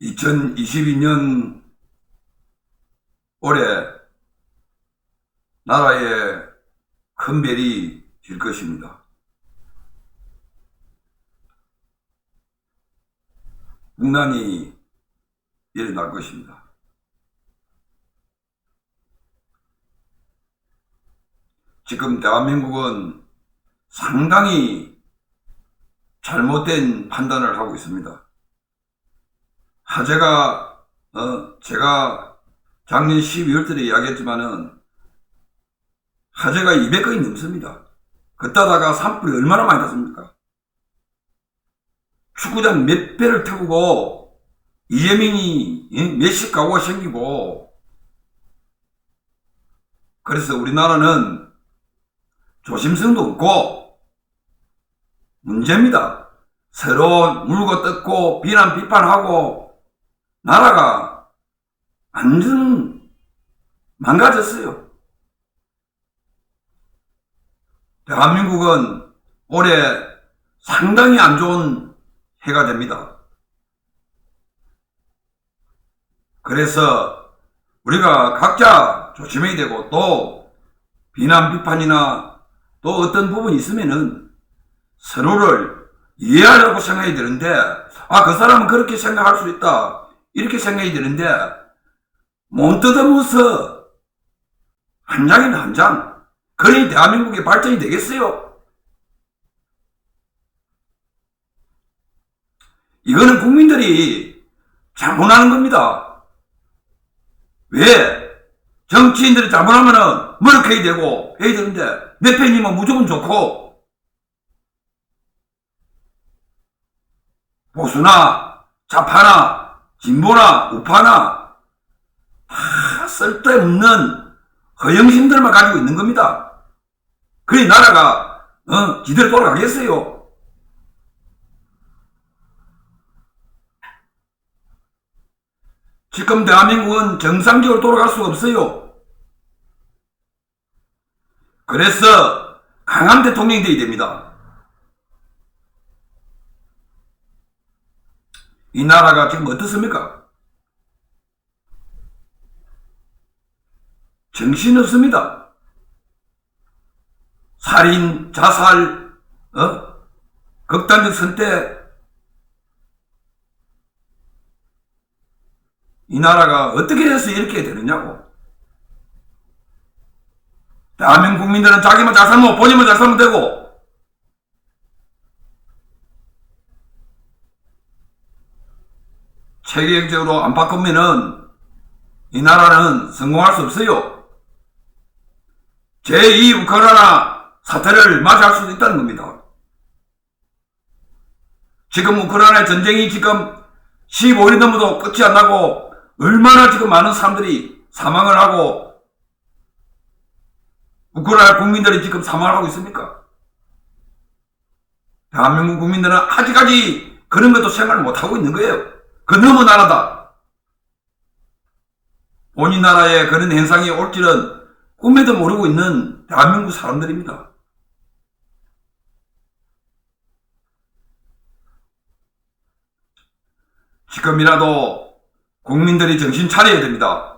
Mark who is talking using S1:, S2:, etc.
S1: 2022년 올해 나라에 큰 별이 질 것입니다. 국난이 일어날 것입니다. 지금 대한민국은 상당히 잘못된 판단을 하고 있습니다. 하제가 어 제가 작년 12월 달에 이야기했지만은 하제가 200건이 넘습니다. 걷다다가 산불이 얼마나 많이 났습니까? 축구장 몇 배를 태우고 이재명이 예? 몇십 가구가 생기고 그래서 우리나라는 조심성도 없고 문제입니다. 서로 물고 뜯고 비난 비판하고 나라가 완전 망가졌어요. 대한민국은 올해 상당히 안 좋은 해가 됩니다. 그래서 우리가 각자 조심해야 되고 또 비난 비판이나 또 어떤 부분이 있으면은 서로를 이해하려고 생각이 되는데 아 그 사람은 그렇게 생각할 수 있다 이렇게 생각이 되는데 못 뜯어먹어서 한 장이면 한장 그러니 대한민국의 발전이 되겠어요? 이거는 국민들이 자문하는 겁니다. 왜? 정치인들이 자문하면은 머쓱해야 되고 해야 되는데 내 편이면 무조건 좋고 보수나 좌파나 진보나 우파나 다 쓸데없는 허영심들만 가지고 있는 겁니다. 그래 나라가 어, 지대로 돌아가겠어요. 지금 대한민국은 정상적으로 돌아갈 수가 없어요. 그래서 강한 대통령이 되어야 됩니다. 이 나라가 지금 어떻습니까? 정신없습니다. 살인, 자살, 어? 극단적 선택, 이 나라가 어떻게 해서 이렇게 되느냐고. 대한민국 국민들은 자기만 잘 살면 본인만 잘 살면 되고 체계적으로 안 바꾸면은 이 나라는 성공할 수 없어요. 제2 우크라이나 사태를 맞이할 수도 있다는 겁니다. 지금 우크라이나 전쟁이 지금 15일 넘어도 끝이 안 나고 얼마나 지금 많은 사람들이 사망을 하고 우크라이나 국민들이 지금 사망을 하고 있습니까? 대한민국 국민들은 아직까지 그런 것도 생각을 못하고 있는 거예요. 그 너무 나라다. 본인 나라에 그런 현상이 올지는 꿈에도 모르고 있는 대한민국 사람들입니다. 지금이라도 국민들이 정신 차려야 됩니다.